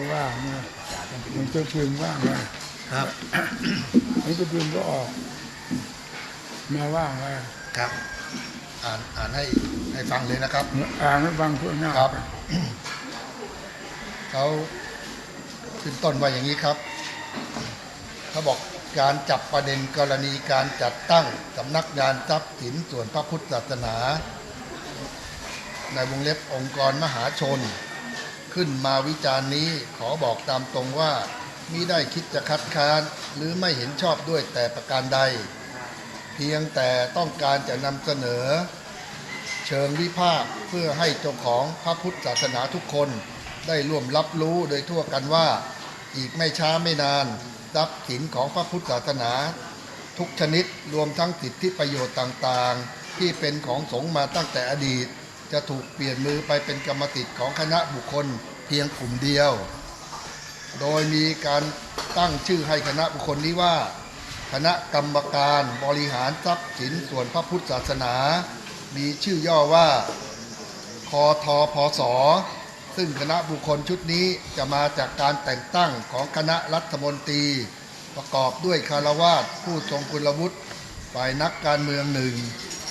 ก็ว่าเนี่ยมันจะพิมพ์ว่าไงครับมันจะพิมพ์ก็ออก มาว่าไงครับ อ่านอ่านให้ให้ฟังเลยนะครับ อ่านให้ฟังเพื่อหน้าครับเขาขึ้นต้นว่าอย่างนี้ครับเขาบอกการจับประเด็นกรณีการจัดตั้งสำนักงานทรัพย์สินส่วนพระพุทธศาสนา ในวงเล็บองค์กรมหาชน ขึ้นมาวิจารณ์นี้ขอบอกตามตรงว่ามิได้คิดจะคัดค้านหรือไม่เห็นชอบด้วยแต่ประการใด เพียงแต่ต้องการจะนำเสนอ เชิงวิพากษ์เพื่อให้เจ้าของพระพุทธศาสนาทุกคนได้ร่วมรับรู้โดยทั่วกันว่า อีกไม่ช้าไม่นานรัพย์สินของพระพุทธศาสนา ทุกชนิดรวมทั้งสิทธิประโยชน์ต่างๆ ที่เป็นของสงฆ์มาตั้งแต่อดีต จะถูกเปลี่ยนมือไปเป็นกรรมสิทธิ์ของคณะบุคคลเพียงกลุ่มเดียว โดยมีการตั้งชื่อให้คณะบุคคลนี้ว่า คณะกรรมการบริหารทรัพย์สินส่วนพระพุทธศาสนา มีชื่อย่อว่าคอทอพอสอซึ่งคณะบุคคลชุดนี้จะมาจากการแต่งตั้งของคณะรัฐมนตรี ประกอบด้วยคารวาสผู้ทรงคุณวุฒิฝ่ายนักการเมืองหนึ่ง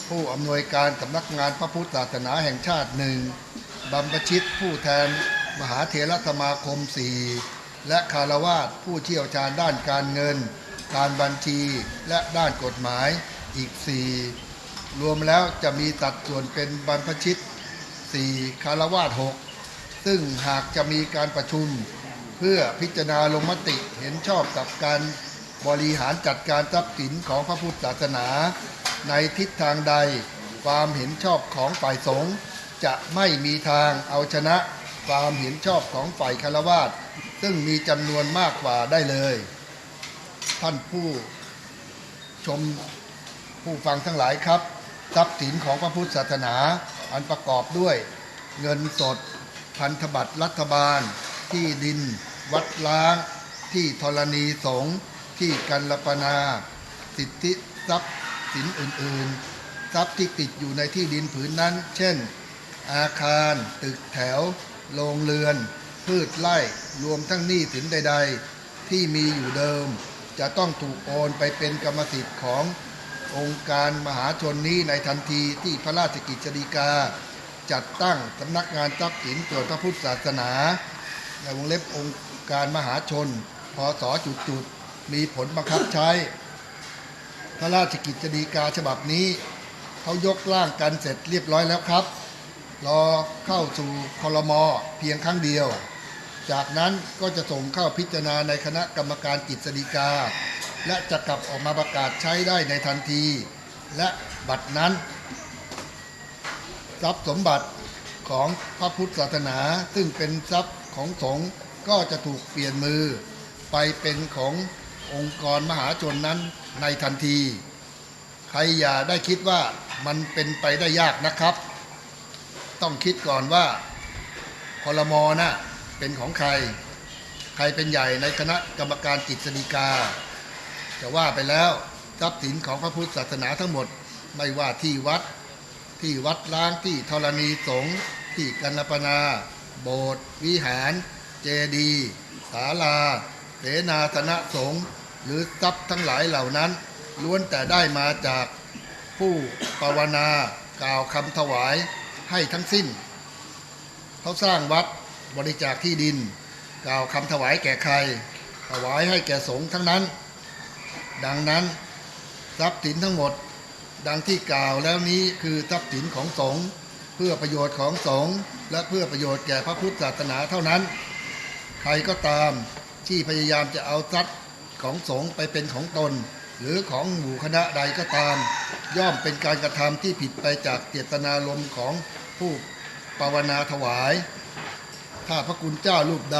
ผู้อำนวยการสำนักงานพระพุทธศาสนาแห่งชาติหนึ่งบัมปชิตผู้แทนมหาเถรสมาคมสี่และคารวาสผู้เชี่ยวชาญด้านการเงิน การบัญชีและด้านกฎหมายอีกสี่รวมแล้วจะมีสัดส่วนเป็นบรรพชิต4คารวาส6ซึ่งหากจะมีการประชุมเพื่อพิจารณาลงมติเห็นชอบกับการบริหารจัดการทรัพย์สินของพระพุทธศาสนา ในทิศทางใด ความเห็นชอบของฝ่ายสงฆ์จะไม่มีทางเอาชนะ ความเห็นชอบของฝ่ายคารวาสซึ่งมีจำนวนมากกว่าได้เลย ท่านผู้ชมผู้ฟังทั้งหลายครับ ทรัพย์สินของพระพุทธศาสนา อันประกอบด้วย เงินสด พันธบัตรรัฐบาล ที่ดิน วัดล้าง ที่ธรณีสงฆ์ที่กันลปนา สิทธิทรัพย์ สินอื่นๆ ทรัพย์ที่ติดอยู่ในที่ดินผืนนั้น เช่น อาคาร ตึกแถว โรงเรือน พืชไร่ รวมทั้งหนี้สินใด ๆ ที่มีอยู่เดิม จะต้องถูกโอนไปเป็นกรรมสิทธิ์ขององค์การมหาชนนี้ในทันทีที่พระราชกิจฎีกา จัดตั้งสำนักงานทรัพย์สินส่วนพระพุทธศาสนา ในวงเล็บองค์การมหาชนพศจุดจุดๆมีผลบังคับใช้ พระราชกิจฎีกาฉบับนี้เขายกร่างกันเสร็จเรียบร้อยแล้วครับ รอเข้าสู่คอรมอเพียงครั้งเดียว จากนั้นก็จะส่งเข้าพิจารณาในคณะกรรมการกิจฎีกา และจะกลับออกมาประกาศใช้ได้ในทันที และบัตรนั้น ทรัพย์สมบัติของพระพุทธศาสนาซึ่งเป็นทรัพย์ของสงฆ์ก็จะถูกเปลี่ยนมือไปเป็นของ องค์กรมหาชนนั้นในทันที ใครอย่าได้คิดว่ามันเป็นไปได้ยากนะครับ ต้องคิดก่อนว่าพลมอนะ่ะเป็นของใคร ใครเป็นใหญ่ในคณะกรรมการกิจฎีกา จะว่าไปแล้วทรัพย์สินของพระพุทธศาสนาทั้งหมดไม่ว่าที่วัด ที่วัดล้างที่ธรณีสงฆ์ที่กันนปนา โบสถ์วิหาร เจดี ศาลา เสนาสนะสงฆ์ หรือทรัพย์ทั้งหลายเหล่านั้น ล้วนแต่ได้มาจากผู้ภาวนากล่าวคำถวายให้ทั้งสิ้น เขาสร้างวัดบริจาคที่ดิน กล่าวคำถวายแก่ใคร ถวายให้แก่สงฆ์ทั้งนั้น ดังนั้นทรัพย์สินทั้งหมดดังที่กล่าวแล้วนี้คือทรัพย์สินของสงฆ์เพื่อประโยชน์ของสงฆ์และเพื่อประโยชน์แก่พระพุทธศาสนาเท่านั้น ใครก็ตามที่พยายามจะเอาทรัพย์ ของสงฆ์ไปเป็นของตน หรือของหมู่คณะใดก็ตาม ย่อมเป็นการกระทำที่ผิดไปจากเจตนารมณ์ของผู้ภาวนาถวาย ถ้าพระคุณเจ้ารูปใด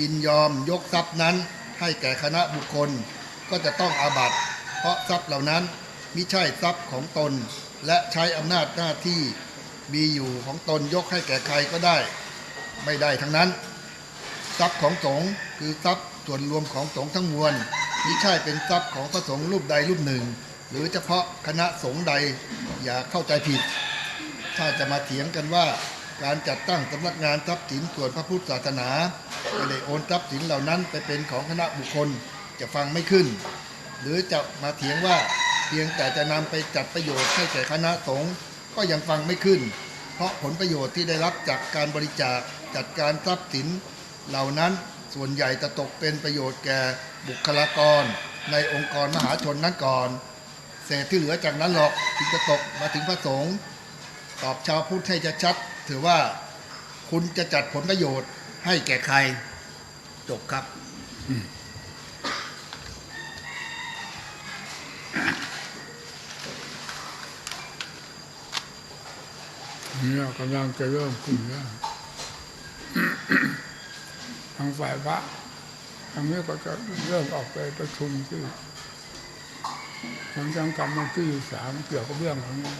ยินยอมยกทรัพย์นั้น ให้แก่คณะบุคคล ก็จะต้องอาบัติ เพราะทรัพย์เหล่านั้นมิใช่ทรัพย์ของตน และใช้อำนาจหน้าที่มีอยู่ของตนยกให้แก่ใครก็ได้ ไม่ได้ทั้งนั้น ทรัพย์ของสงฆ์คือทรัพย์ ส่วนรวมของสงฆ์ทั้งมวลมิใช่เป็นทรัพย์ของพระสงฆ์รูปใดรูปหนึ่ง หรือเฉพาะคณะสงฆ์ใดอย่าเข้าใจผิด ถ้าจะมาเถียงกันว่าการจัดตั้งสำนักงานทรัพย์สินส่วนพระพุทธศาสนาไม่ได้โอนทรัพย์สินเหล่านั้นไปเป็นของคณะบุคคลจะฟังไม่ขึ้น หรือจะมาเถียงว่าเพียงแต่จะนำไปจัดประโยชน์ให้แก่คณะสงฆ์ก็ยังฟังไม่ขึ้น เพราะผลประโยชน์ที่ได้รับจากการบริจาคจัดการทรัพย์สินเหล่านั้น ส่วนใหญ่จะตกเป็นประโยชน์แก่บุคลากร ในองค์กรมหาชนนั้นก่อน เศษที่เหลือจากนั้นหรอกถึงจะตกมาถึงพระสงฆ์ตอบชาวพุทธให้จะชัดถือว่าคุณจะจัดผลประโยชน์ให้แก่ใคร จบครับเนี่ยกำลังจะเริ่มขึ้นแล้ว ทางฝ่ายพระทางนี้ก็จะเริ่มออกไปประชุมที่ทางจังกรรมวันที่สามเกี่ยวกับเรื่องของนี้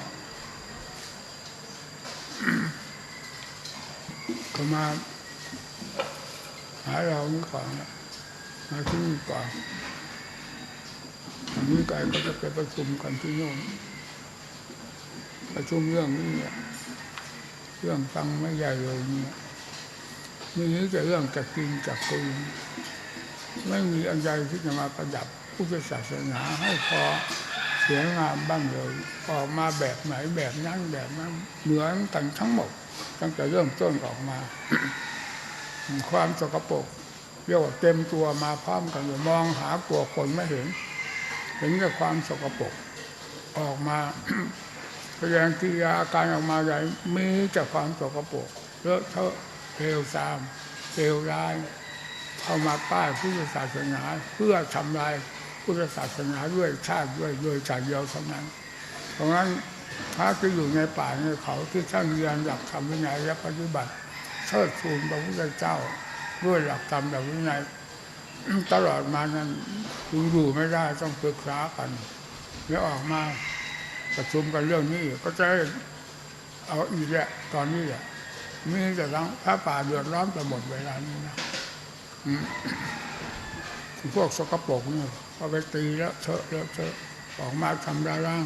ก็มาหาเรานี่ก่อนมาที่นี่ก่อนทางนี้ไกลก็จะไปประชุมกันที่โน่นประชุมเรื่องนี้เนี่ยเรื่องฟังไม่ใหญ่เลยเนี่ย มีแต่เรื่องจะกินจะกินไม่มีอะไรที่จะมาประดับพุทธศาสนาให้พอเสียงามบ้างเลยออกมาแบบไหนแบบนั้นแบบนั้นเหมือนกันทั้งหมดตั้งแต่เริ่มต้นออกมา ความสกปรกเรียกว่าเต็มตัวมาพร้อมกันมองหากลัวคนไม่เห็นเห็นแต่ความสกปรกออกมาแสดงกิริยาอาการออกมาใหญ่มีแต่ความสกปรกเลอะเทอะ เลวทรามเลวร้ายเข้ามาป้ายพุทธศาสนาเพื่อทำลายพุทธศาสนาด้วยชาติด้วยโดยชาติเดียวเท่านั้น เพราะงั้นพระที่อยู่ในป่าในเขาที่ท่านเรียนหลักธรรมวินัยและปฏิบัติเชิดชูนพระพุทธเจ้าด้วยหลักธรรมหลักวินัยตลอดมานั้นอยู่ไม่ได้ต้องปรึกษากัน แล้วออกมาประชุมกันเรื่องนี้ก็จะเอาอีกแหละตอนนี้แหละ มีแต่ทั้งพระป่าเดือดร้อนไปหมดเวลานี้นะพวกสกปรกเนี่ยพอไปตีแล้วเถอะแล้วเถอะออกมาทำลายร่าง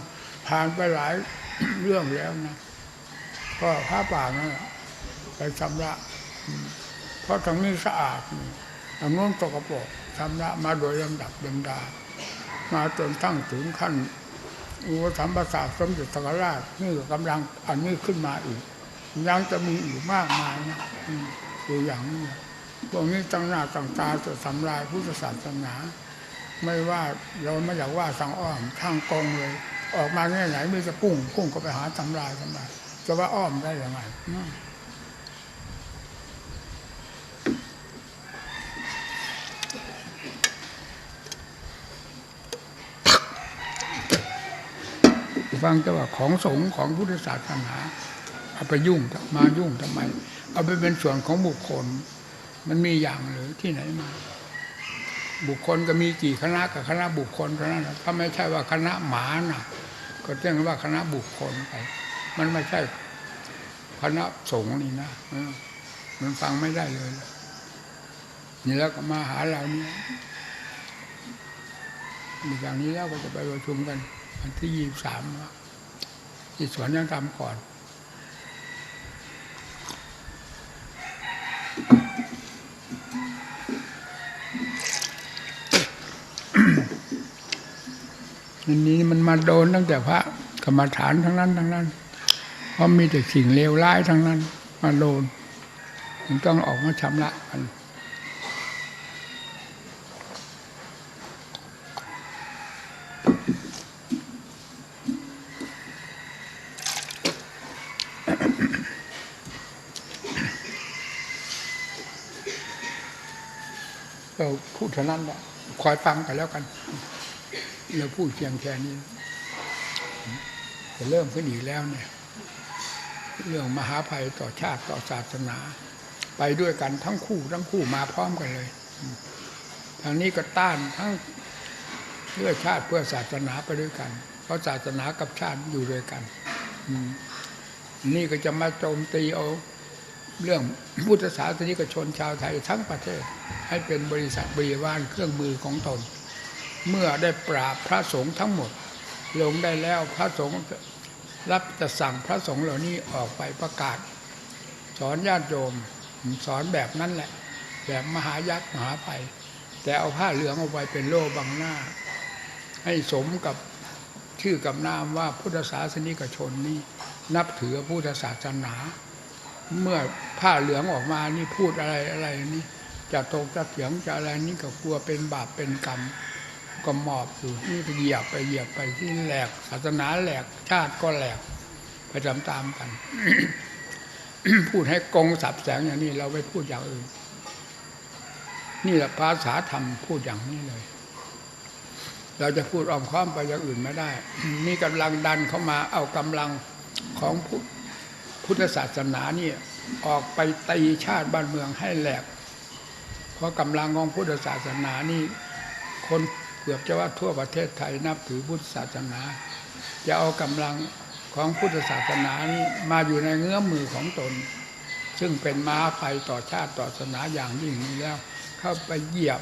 ผ่านไปหลายเรื่องแล้วนะก็พระป่านั่นไปชำระเพราะทางนี้สะอาดทางโน้นสกปรกชำระมาโดยลำดับลำดา มาจนตั้งถึงขั้นอุปสัมปทาสมเด็จสังฆราชนี่กำลังอันนี้ขึ้นมาอีก ยังจะมีอีกมากมายนะตัวอย่างนี้พวกนี้ตั้งหน้าตั้งตาจะทำลายพุทธศาสนา ไม่ว่าเราไม่อยากว่าทางอ้อมทางกองเลย ออกมาแง่ไหนมีจะพุ่งพุ่งก็ไปหาทำลายทำลายจะว่าอ้อมได้ยังไงฟังแต่ว่าของสงของพุทธศาสนา เอาไปยุ่งมายุ่งทำไม เอาไปเป็นส่วนของบุคคล มันมีอย่างหรือที่ไหนมา บุคคลก็มีกี่คณะกับคณะบุคคลเท่านั้นนะถ้าไม่ใช่ว่าคณะหมาน่ะ ก็เรียกว่าคณะบุคคลไปมันไม่ใช่คณะสงฆ์นี่นะมันฟังไม่ได้เลยนี่แล้วก็มาหาเราเนี่ยมีอย่างนี้แล้วก็จะไปประชุมกันวันที่ยี่สามที่สวนยังทำก่อน อันนี้มันมาโดนตั้งแต่พระกรรมฐานทั้งนั้นทั้งนั้น เพราะมีแต่สิ่งเลวร้ายทั้งนั้น มาโดนมันต้องออกมาชำระกัน พูดเท่านั้นแหละคอยฟังกันแล้วกัน เราพูดเพียงแค่นี้จะเริ่มขึ้นอีกแล้วเนี่ย เรื่องมหาภัยต่อชาติต่อศาสนา ไปด้วยกันทั้งคู่ทั้งคู่มาพร้อมกันเลยทางนี้ก็ต้านทั้งเพื่อชาติเพื่อศาสนาไปด้วยกัน เพราะศาสนากับชาติอยู่ด้วยกันนี่ก็จะมาโจมตีเอา เรื่องพุทธศาสนิกชนชาวไทยทั้งประเทศให้เป็นบริษัทบริวารเครื่องมือของตน เมื่อได้ปราบพระสงฆ์ทั้งหมด ลงได้แล้วพระสงฆ์รับจะสั่งพระสงฆ์เหล่านี้ออกไปประกาศ สอนญาติโยมสอนแบบนั้นแหละ แบบมหายักษ์มหาภัยแต่เอาผ้าเหลืองเอาไว้เป็นโล่บังหน้า ให้สมกับชื่อกับนามว่าพุทธศาสนิกชนนี่นับถือพุทธศาสนา เมื่อผ้าเหลืองออกมานี่พูดอะไรอะไรนี่จะตกจะเถียงจะอะไรนี่ก็กลัวเป็นบาปเป็นกรรมก็หมอบอยู่นี่ก็เหยียบไปเหยียบไปที่แหลกศาสนาแหลกชาติก็แหลกไปตามๆกัน พูดให้กงสับแสงอย่างนี้ เราไม่พูดอย่างอื่น นี่แหละภาษาธรรมพูดอย่างนี้เลย เราจะพูดอ้อมค้อมไปอย่างอื่นไม่ได้นี่กำลังดันเข้ามาเอากำลังของ พุทธศาสนานี่ออกไปตีชาติบ้านเมืองให้แหลก เพราะกำลังของพุทธศาสนานี่คนเกือบจะว่าทั่วประเทศไทยนับถือพุทธศาสนา จะเอากำลังของพุทธศาสนานี้มาอยู่ในเงื้อมมือของตน ซึ่งเป็นม้าภัยต่อชาติต่อศาสนาอย่างยิ่งนี้แล้ว เข้าไปเหยียบ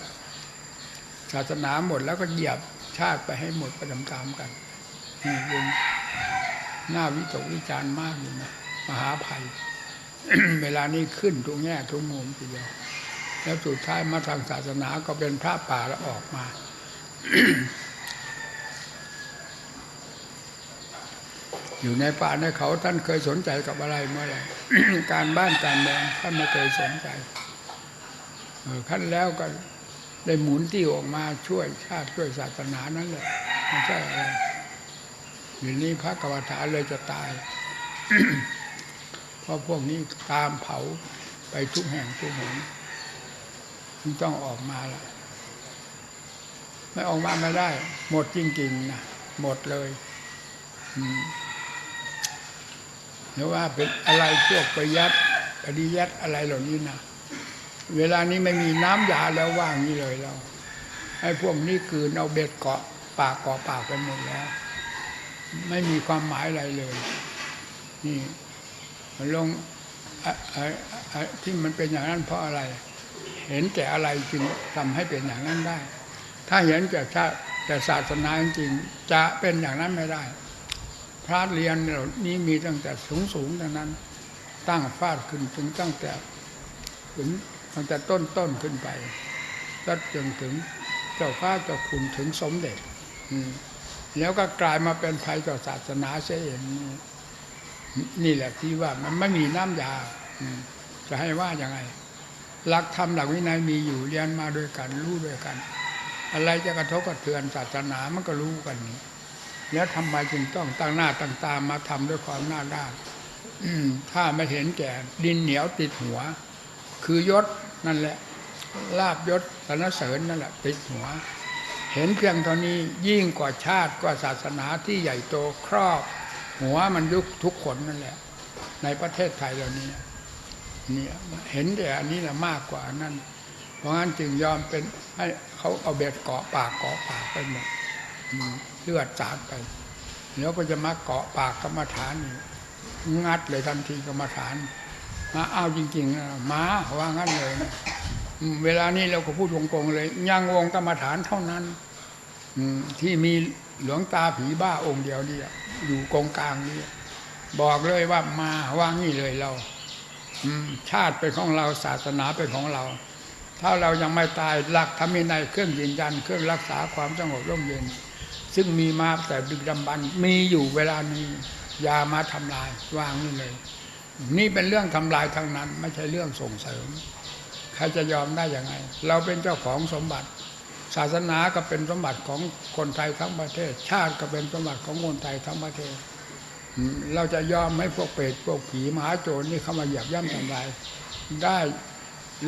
ศาสนาหมดแล้วก็เหยียบชาติไปให้หมดไปตามๆกันนี่เป็นหน้าวิตกวิจารณ์มากอยู่นะ มหาภัย เวลานี้ขึ้นทุกแง่ทุกมุมทีเดียว แล้วสุดท้ายมาทางศาสนาก็เป็นพระป่าแล้วออกมาอยู่ในป่าในเขาท่านเคยสนใจกับอะไรเมื่อไรการบ้านการเมืองท่านไม่เคยสนใจเออขั้นแล้วก็ได้หมุนที่ออกมาช่วยชาติช่วยศาสนานั่นแหละไม่ใช่อะไรอยู่นี้พระกรรมฐาเลยจะตาย ราะพวกนี้ตามเผาไปทุกแห่งทุกห่งมันต้องออกมาละไม่ออกมาไม่ได้ หมดจริงๆนะหมดเลยหรือว่าเป็นอะไรพวกประยัดปฏิยัดอะไรเหล่านี้นะเวลานี้ไม่มีน้ำยาแล้วว่างนี้เลยเราไอ้พวกนี้คือเอาเบ็ดเกาะปากเกาะปากไปหมดแล้ว ไม่มีความหมายอะไรเลย นี่ ลงที่มันเป็นอย่างนั้นเพราะอะไร เห็นแต่อะไรจึงทำให้เป็นอย่างนั้นได้ ถ้าเห็นแต่ชาติแต่ศาสนาจริงจะเป็นอย่างนั้นไม่ได้ พระเรียนเหล่านี้มีตั้งแต่สูงสูงๆดังนั้น ตั้งฟาดขึ้นถึงตั้งแต่ถึงตั้งแต่ต้นต้นๆขึ้นไปก็จนถึงเจ้าฟ้าเจ้าคุณถึงสมเด็จแล้วก็กลายมาเป็นภัยต่อศาสนาเสียเอง นี่แหละที่ว่ามันไม่มีน้ำยาจะให้ว่ายังไงหลักธรรมหลักวินัยมีอยู่เรียนมาด้วยกันรู้ด้วยกัน อะไรจะกระทบกระเทือนศาสนามันก็รู้กันนี่แล้วทำไมจึงต้องตั้งหน้าตั้งตามาทำด้วยความหน้าด้านถ้าไม่เห็นแก่ดินเหนียวติดหัว คือยศนั่นแหละ ลาบยศสรรเสริญนั่นแหละติดหัว เห็นเพียงเท่านี้ยิ่งกว่าชาติกว่าศาสนาที่ใหญ่โตครอบ หัวมันยุคทุกคนนั่นแหละ ในประเทศไทยเรานี้เนี่ยเห็นแต่อันนี้แหละมากกว่านั้นเพราะงั้นจึงยอมเป็นให้เขาเอาเบ็ดเกาะปากเกาะปากไปหมดเลือดสาดไปแล้วก็จะมาเกาะปากกรรมฐานงัดเลยทันทีกรรมฐาน มาเอาจริงๆนะมาว่างั้นเลยนะเวลานี้เราก็พูดวงกงเลยยังวงกรรมฐานเท่านั้นที่มี หลวงตาผีบ้าองค์เดียวนี่อยู่กองกลางนี่บอกเลยว่ามาว่างี้เลยเราอืมชาติเป็นของเราศาสนาเป็นของเรา ถ้าเรายังไม่ตายหลักธรรมวินัยเครื่องยืนยัน เครื่องรักษาความสงบร่มเย็น ซึ่งมีมาแต่ดึกดำบรรมีอยู่เวลานี้อย่ามาทำลายวางนี่เลย นี่เป็นเรื่องทำลายทั้งนั้น ไม่ใช่เรื่องส่งเสริม ใครจะยอมได้ยังไง เราเป็นเจ้าของสมบัติ ศาสนาก็เป็นสมบัติของคนไทยทั้งประเทศ ชาติก็เป็นสมบัติของคนไทยทั้งประเทศ เราจะยอมให้พวกเปรตพวกผีมหาโจรนี่เข้ามาเหยียบย่ำทำลายได้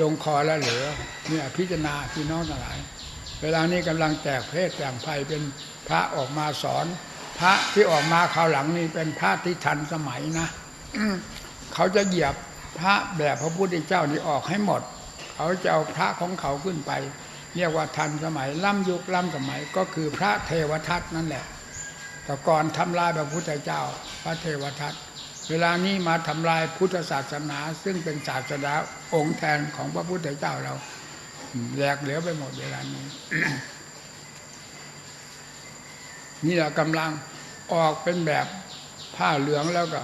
ลงคอแล้วเหลือเนี่ยพิจารณาพี่น้องทั้งหลาย เวลานี้กำลังแจกเพศแจกภัยเป็นพระออกมาสอน พระที่ออกมาคราวหลังนี่เป็นพระที่ทันสมัยนะเขาจะเหยียบพระแบบพระพุทธเจ้านี่ออกให้หมด เขาจะเอาพระของเขาขึ้นไป เรียกว่าทันสมัยล้ำยุคล้ำสมัยก็คือพระเทวทัตนั่นแหละแต่ก่อนทำลายพระพุทธเจ้า พระเทวทัตเวลานี้มาทำลายพุทธศาสนา ซึ่งเป็นศาสดาองค์แทนของพระพุทธเจ้าเราแหลกเหลวไปหมดเวลานี้นี่เรากำลังออกเป็นแบบผ้าเหลืองแล้วก็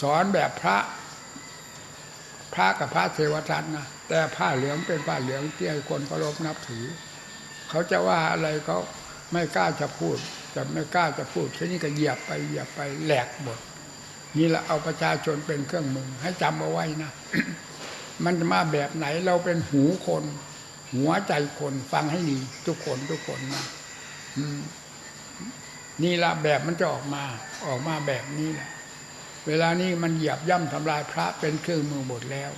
สอนแบบพระ พระกับพระเทวทัตนะแต่ผ้าเหลืองเป็นผ้าเหลืองที่ให้คนเคารพนับถือ เขาจะว่าอะไรเขาไม่กล้าจะพูดจะไม่กล้าจะพูดทีนี้ก็เหยียบไปเหยียบไปแหลกหมดนี่แหละเอาประชาชนเป็นเครื่องมือ ให้จำเอาไว้นะ มันจะมาแบบไหนเราเป็นหูคน หัวใจคนฟังให้ดีทุกคนทุกคนนะนี่ละแบบมันจะออกมา ออกมาแบบนี้แหละ เวลานี้มันเหยียบย่ำทำลายพระเป็นเครื่องมือหมดแล้ว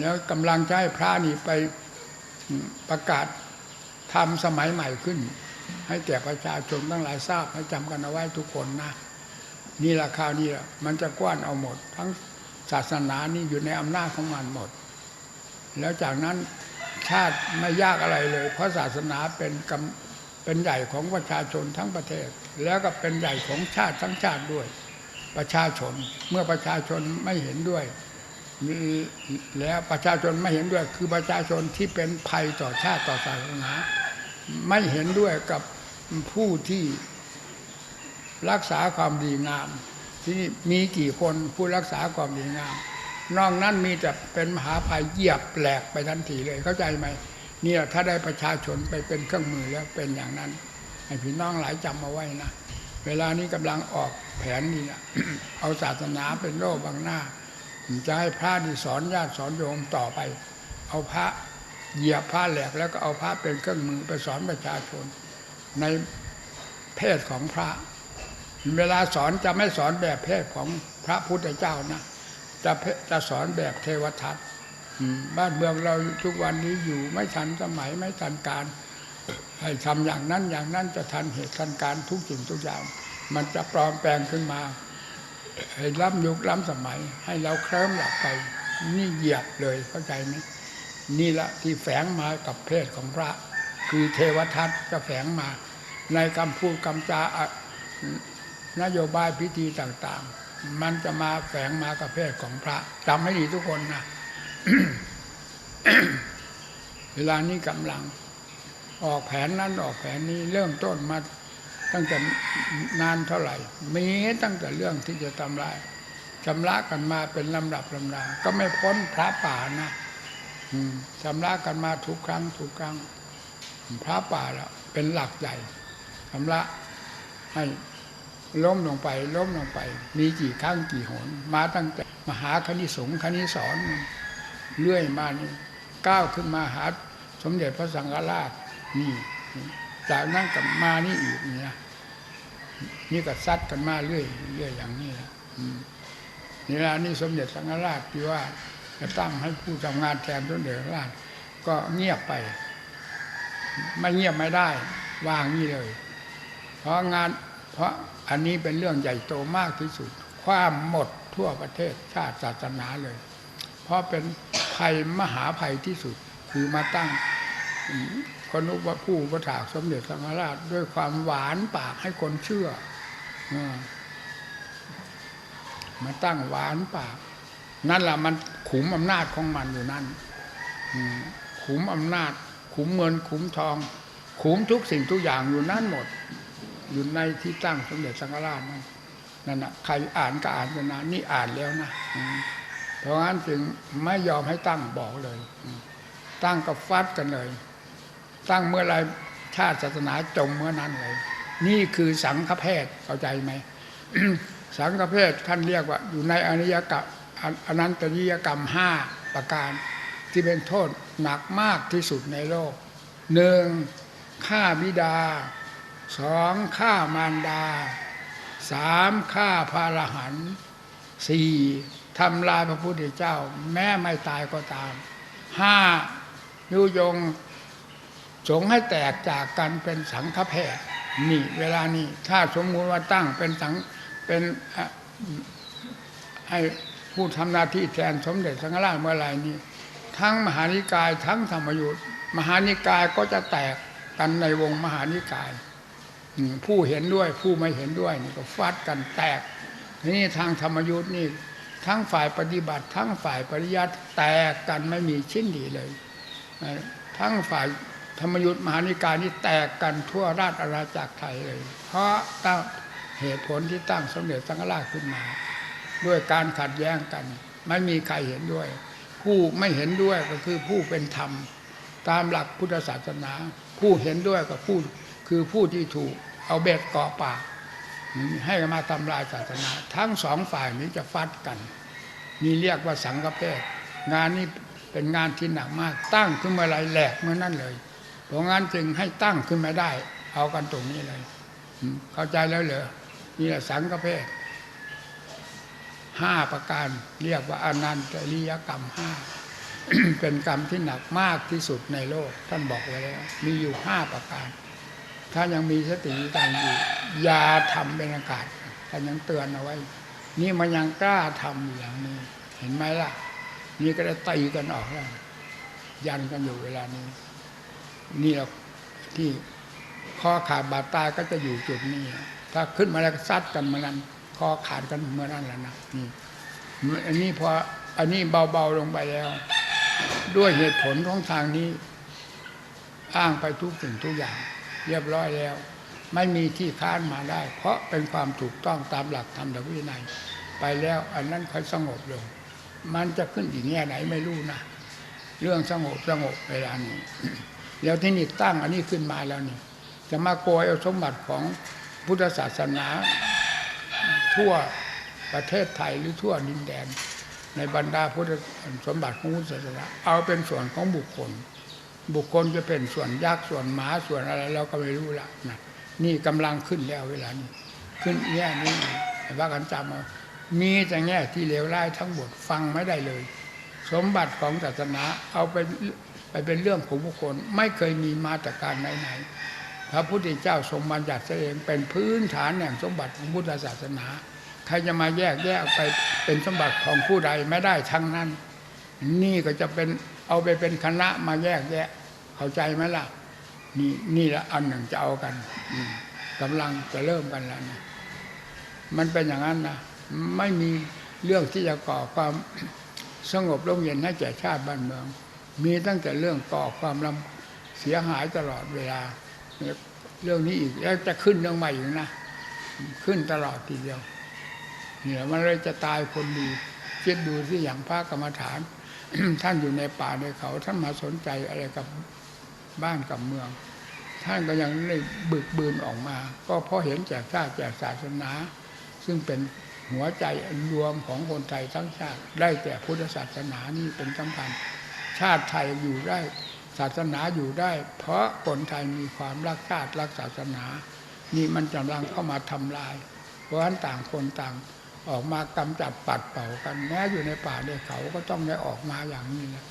แล้วกำลังจะให้พระนี่ไปประกาศทำสมัยใหม่ขึ้น ให้แก่ประชาชนทั้งหลายทราบให้จำกันเอาไว้ทุกคนนะนี่ราคาวนี้ละมันจะกว้านเอาหมด ทั้งศาสนานี่อยู่ในอำนาจของมันหมด แล้วจากนั้นชาติไม่ยากอะไรเลย เพราะศาสนาเป็นกำเป็นใหญ่ของประชาชนทั้งประเทศ แล้วก็เป็นใหญ่ของชาติทั้งชาติด้วย ประชาชน เมื่อประชาชนไม่เห็นด้วย แล้วประชาชนไม่เห็นด้วย คือประชาชนที่เป็นภัยต่อชาติต่อศาสนาไม่เห็นด้วยกับผู้ที่รักษาความดีงาม ที่มีกี่คนผู้รักษาความดีงามนอกนั้นมีแต่เป็นมหาภัยเหยียบแหลกไปทันทีเลยเข้าใจไหมเนี่ยถ้าได้ประชาชนไปเป็นเครื่องมือแล้วเป็นอย่างนั้นให้พี่น้องหลายจำมาไว้นะ เวลานี้กำลังออกแผนนี่นะเอาศาสนาเป็นโลกบางหน้าจะให้พระที่สอนญาติสอนโยมต่อไป เอาพระเหยียบพระแหลกแล้วก็เอาพระเป็นเครื่องมือไปสอนประชาชน ในเพศของพระ เวลาสอนจะไม่สอนแบบเพศของพระพุทธเจ้านะจะจะสอนแบบเทวทัตบ้านเมืองเราทุกวันนี้อยู่ไม่ทันสมัยไม่ทันการ ให้ทำอย่างนั้นอย่างนั้นจะทันเหตุทันการทุกสิ่งทุกอย่าง มันจะปลอมแปลงขึ้นมาให้ล้ำยุคล้ำสมัย ให้เราเคลิ้มหลับไป นี่เหยียบเลยเข้าใจไหมนี่ละที่แฝงมากับเพศของพระ คือเทวทัตจะแฝงมา ในคำพูดคำจาอะนโยบายพิธีต่างๆ มันจะมาแฝงมากับเพศของพระจำให้ดีทุกคนนะเวลานี้กำลัง ออกแผนนั้นออกแผนนี้เริ่มต้นมาตั้งแต่นานเท่าไหร่ มีตั้งแต่เรื่องที่จะทำลายชำระกันมาเป็นลำดับลำดาก็ไม่พ้นพระป่านะชำระกันมาทุกครั้งทุกครั้ง พระป่าแล้วเป็นหลักใหญ่ชำระให้ล้มลงไป ล้มลงไป มีกี่ครั้งกี่หน มาตั้งแต่มหาคณิสงคณิสอนเรื่อยมานี่ก้าวขึ้นมาหาสมเด็จพระสังฆราช นี่จากนั้นกับมานี่อีกนี่นะนี่ก็ซัดกันมาเรื่อยเรื่อยอย่างนี้นะอืมนี่ละนี่สมเด็จสังฆราชที่ว่าจะตั้งให้ผู้ทำงานแทนสมเด็จพระราชก็เงียบไปไม่เงียบไม่ได้ วางนี่เลย เพราะงาน เพราะอันนี้เป็นเรื่องใหญ่โตมากที่สุด ความหมดทั่วประเทศชาติศาสนาเลย เพราะเป็นภัยมหาภัยที่สุด คือมาตั้ง คนอุปผู้ประถากสมเด็จสังฆราชด้วยความหวานปากให้คนเชื่ออมาตั้งหวานปาก นั่นแหละมันขุมอำนาจของมันอยู่นั่นอืขุมอำนาจ ขุมเงิน ขุมทอง ขุมทุกสิ่งทุกอย่างอยู่นั่นหมด อยู่ในที่ตั้งสมเด็จสังฆราชนั่นนั่นนะใครอ่านก็อ่านกันนะนี่อ่านแล้วนะเพราะงั้นจึงไม่ยอมให้ตั้งบอกเลย ตั้งก็ฟัดกันเลย ตั้งเมื่อไรชาติศาสนาจมเมื่อนั้นเลย นี่คือสังฆเพศเข้าใจไหมสังฆเพศท่านเรียกว่า อยู่ในอนิยกรรมอนันตริยกรรมห้าประการ ที่เป็นโทษหนักมากที่สุดในโลกหนึ่งฆ่าบิดาสองฆ่ามารดาสามฆ่าพระอรหันสี่ทำลายพระพุทธเจ้า แม้ไม่ตายก็ตามห้ายุยง สงให้แตกจากกันเป็นสังฆเพนี่เวลานี้ถ้าสมมุติว่าตั้งเป็นสังเป็นให้ผู้ทำหน้าที่แทนสมเด็จสังฆราชเมื่อไหร่นี้ทั้งมหานิกายทั้งธรรมยุทธ์มหานิกายก็จะแตกกันในวงมหานิกาย ผู้เห็นด้วยผู้ไม่เห็นด้วยนี่ก็ฟัดกันแตกทีนี้ทางธรรมยุทธ์นี่ทั้งฝ่ายปฏิบัติ ทั้งฝ่ายปริยัติแตกกันไม่มีชิ้นดีเลย ทั้งฝ่าย ธรรมยุทธ์มหานิกายนี่แตกกันทั่วราชอาณาจักรไทยเลย เพราะตั้งเหตุผลที่ตั้งสมเด็จสังฆราชขึ้นมา ด้วยการขัดแย้งกัน ไม่มีใครเห็นด้วย ผู้ไม่เห็นด้วยก็คือผู้เป็นธรรม ตามหลักพุทธศาสนา ผู้เห็นด้วยกับผู้คือผู้ที่ถูกเอาเบ็ดเกาะปากให้มาทำลายศาสนา ทั้งสองฝ่ายนี้จะฟัดกันนี่เรียกว่าสังฆเพศงานนี้เป็นงานที่หนักมาก ตั้งขึ้นเมื่อไรแหลกเมื่อนั้นเลย เพราะงั้นจึงให้ตั้งขึ้นมาได้ เอากันตรงนี้เลย เข้าใจแล้วเหรอนี่แหละสังฆเพศห้าประการเรียกว่าอนันตริยกรรมห้าเป็นกรรมที่หนักมากที่สุดในโลก ท่านบอกไว้แล้วมีอยู่ห้าประการ ถ้ายังมีสติตังอยู่อย่าทำเป็นอากาศท่านยังเตือนเอาไว้ นี่มันยังกล้าทำอยู่อย่างนี้ เห็นไหมล่ะ นี่ก็ได้ตีกันออกแล้วยันกันอยู่เวลานี้ นี่เราที่คอขาดบาดตายก็จะอยู่จุดนี้ ถ้าขึ้นมาแล้วซัดกันเหมือนั้นคอขาดกันเหมือนนั้นแหล้วนะนี่อันนี้พออันนี้เบาๆลงไปแล้ว ด้วยเหตุผลของทางนี้ อ้างไปทุกสิ่งทุกอย่าง เรียบร้อยแล้ว ไม่มีที่ค้านมาได้ เพราะเป็นความถูกต้องตามหลักธรรมและวินัยไปแล้วอันนั้นค่อยสงบลง มันจะขึ้นอีกแง่ไหนไม่รู้นะเรื่องสงบสงบเวลานี้ แล้วที่นี่ตั้งอันนี้ขึ้นมาแล้วนี่จะมาโกยเอาสมบัติของพุทธศาสนา ทั่วประเทศไทยหรือทั่วดินแดน ในบรรดาพุทธสมบัติของพุทธศาสนา เอาเป็นส่วนของบุคคล บุคคลจะเป็นส่วนยักษ์ส่วนหมาส่วนอะไรเราก็ไม่รู้ละนะนี่กำลังขึ้นแล้วเวลานี้ขึ้นแง่นี้ว่ากันจำเอามีแต่แง่ที่เลวร้ายทั้งหมดฟังไม่ได้เลย สมบัติของศาสนาเอาไป ไปเป็นเรื่องของบุคคลไม่เคยมีมาตรการไหนๆพระพุทธเจ้าทรงบัญญัติเองเป็นพื้นฐานแห่งสมบัติของพุทธศาสนา ใครจะมาแยกแยกไปเป็นสมบัติของผู้ใดไม่ได้ทั้งนั้น นี่ก็จะเป็นเอาไปเป็นคณะมาแยกแยะเข้าใจไหมล่ะ นี่นี่ละอันหนึ่งจะเอากันกำลังจะเริ่มกันแล้วนะมันเป็นอย่างนั้นนะไม่มีเรื่องที่จะก่อความสงบร่มเย็นให้แก่ชาติบ้านเมือง มีตั้งแต่เรื่องก่อความลำเสียหายตลอดเวลา เรื่องนี้อีกแล้วจะขึ้นเรื่องใหม่อีกนะขึ้นตลอดทีเดียวเนี่ยมันเลยจะตายคนดีคิดดูที่อย่างพระกรรมฐาน ท่านอยู่ในป่าในเขาท่านมาสนใจอะไรกับบ้านกับเมือง ท่านก็ยังได้บึกบืนออกมา ก็เพราะเห็นแก่ชาติแก่ศาสนา ซึ่งเป็นหัวใจรวมของคนไทยทั้งชาติ ได้แก่พุทธศาสนานี่เป็นสำคัญ ชาติไทยอยู่ได้ ศาสนาอยู่ได้ เพราะคนไทยมีความรักชาติรักศาสนา นี่มันกำลังเข้ามาทำลาย เพราะฉะนั้นต่างคนต่างออกมากำจัดปัดเป่ากันแม้อยู่ในป่าในเขาก็ต้องได้ออกมาอย่างนี้นะ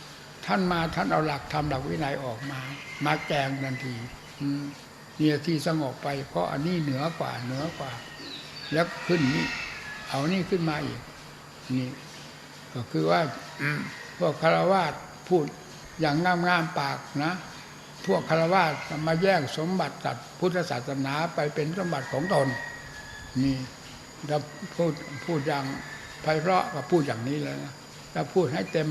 ท่านมาท่านเอาหลักธรรมหลักวินัยออกมา มาแกงทันทีอืมเนี่ยที่สงบไปเพราะอันนี้เหนือกว่าเหนือกว่า แล้วขึ้นนี่เอานี่ขึ้นมาอีกนี่ก็คือว่าพวกคารวาส พูดอย่างงามงามๆปากนะ พวกคารวาสมาแย่งสมบัติจัดพุทธศาสนาไปเป็นสมบัติของตนนี่ถ้าพูดพูดอย่างไพเราะก็พูดอย่างนี้แล้วนะถ้าพูดให้เต็ม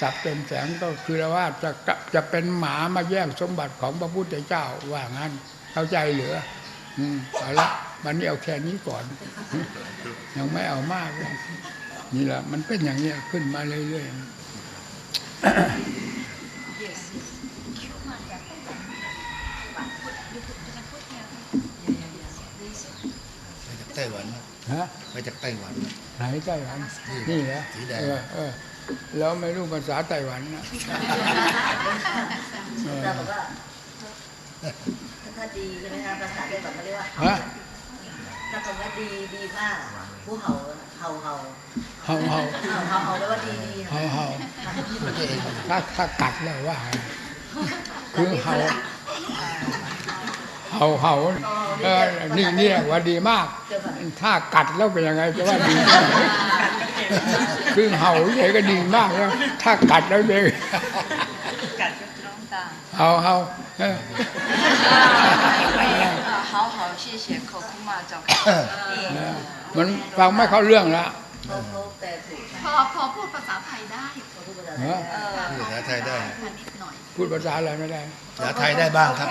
สับเต็มแสงก็คือว่าจะกะจะเป็นหมามาแย่งสมบัติของพระพุทธเจ้าว่างั้น เข้าใจเหรือ อืมเอาละวันนี้เอาแค่นี้ก่อน ยังไม่เอามากเลยนี่แหละมันเป็นอย่างนี้ขึ้นมาเรื่อยๆ ไปจากไต้หวันฮะไปจากไต้หวันไหนไต้หวัน นี่เหรอสีแดงเออเออแล้วไม่รู้ภาษาไต้หวันนะเออเราบอกว่าถ้าดีใช่ไหมคะภาษาไต้หวันเขาเรียกว่าฮะถ้าคำว่าดีดีมากผู้เห่าเห่าเห่า เฮาเฮาเฮาเฮาแปว่าเฮาเฮาถ้าถ้ากัดแล้วว่าคือเฮาเฮาเฮาออนี่เนี่ว่าดีมาก ถ้ากัดแล้วเป็นยังไงจะว่าดีคือเห่าเฉยก็ดีมากแล้วถ้ากัดแล้วเองฮาเก็ต้าเตาเห่าเห่ามันฟังไม่เข้าเรื่องละ พอพูดภาษาไทยได้พูดภาษาไทยได้พูดภาษาอะไรไม่ได้ ภาษาไทยได้บ้างครับ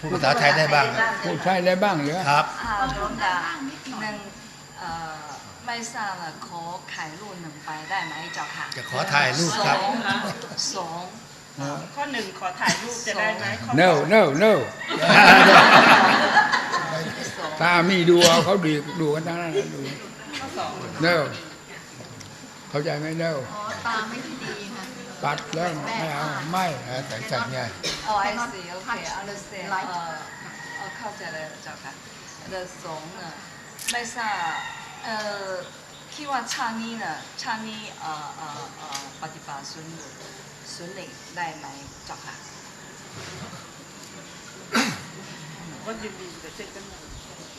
พูดภาษาไทยได้บ้างพูดไทยได้บ้างเยอะครับอ่าหานิดหน่อมัยนเอ่อไม่ทราบว่าขอถ่ายรูปหนึ่งไปได้ไหมเจ้าค่ะจะขอถ่ายรูปครับสองข้อหนึ่งขอถ่ายรูปจะได้ไหม no no no ตองามีดูเขาดีดูกันทั้งนั้นดู สอง no เข้าใจไหม no อ๋อตาไม่ค่อยดีค่ะตัดแล้วไม่เอาไม่อ่าแต่จัดไงอ๋อ I see okay understand เอ่อเอ่อเข้าใจแล้วเจ้าค่ะเดอสองน่ะไม่ทราบเอ่อคิดว่าชาตินี้น่ะชาตินี้เอ่อเอ่อเอ่อปฏิบัติสุนสุนเล็กได้ไหมเจ้าค่ะว่ายินดีแต่เซ็นกันหมด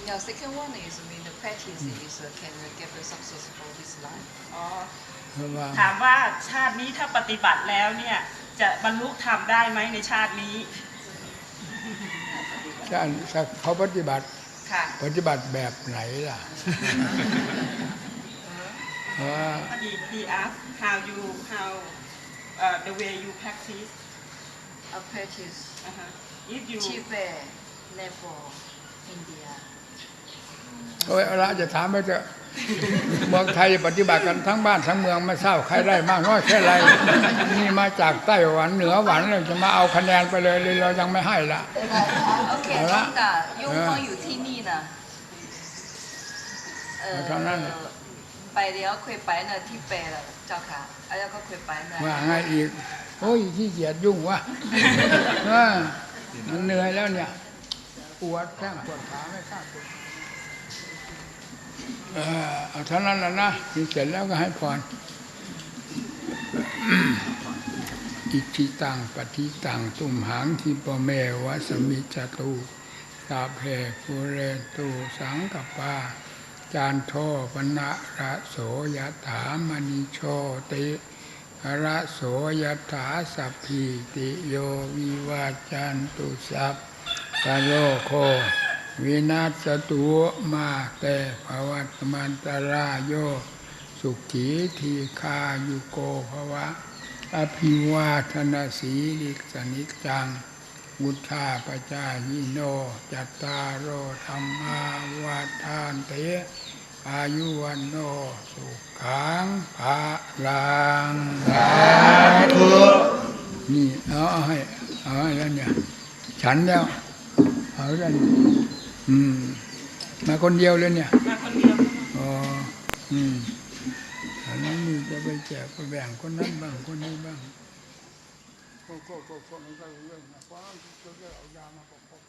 Yeah, second one is I mean the practice is uh, can we get the successful this life. อ๋อเพราะว่าถามว่าชาตินี้ถ้าปฏิบัติแล้วเนี่ย จะบรรลุธรรมได้ไหมในชาตินี้ถ้าถ้าเขาปฏิบัติค่ะปฏิบัติแบบไหนล่ะว่าพอดี he ask how you how uh, the way you practice A practice อ่าฮะ if you Tibet, Nepal, India. เอ้ยละจะถามไม่จะเมืองไทยปฏิบัติกันทั้งบ้านทั้งเมืองไม่ทราบใครได้มากน้อยแค่ไรนี่มาจากใต้หวันเหนือหวันเลยจะมาเอาคะแนนไปเลยเรายังไม่ให้ละโอเคจังยุ่งเขอยู่ที่นี่นะเออไปเดี๋ยวคุยไปนะที่เปแลเจ้าค่ะแล้วก็คุยไปนะว่าไงอีกโอ้ยที่เกียดยุ่งวะมันเหนื่อยแล้วเนี่ยปวดแข้งปวดขาไม่ทราบ เอาเท่านั้นแหละนะนี่เสร็จแล้วก็ให้พรอิทิตังปฏิตังตุมหังทิปเมวะสมิจตุสาเพปุเรตุสังกปาจานโทปนะระโสยถามณิโชติระโสยถาสัพพิติโยวิวาจันตุสัพพโลโค วินาศตุมาเตภวัตมันตรายโย สุขีทีคายุโกภวะ อภิวาทนาสีลิสนิจจังวุธาปจายิโน จัตตารโอธรรมาวาทานเตอายุวันโน สุขังภาลังนี่เอาเอาให้เอาให้แล้วเนี่ย ฉันแล้ว เอาแล้วนี่ อืม มาคนเดียวเลยเนี่ย มาคนเดียวอ๋ออืมอันนั้นจะไปแจกไปแบ่งคนนั้นบ้างคนนี้บ้างก็ก็ก็ก็มันก็เรื่องนะเพราะจะเรื่องเอายามาประกอบ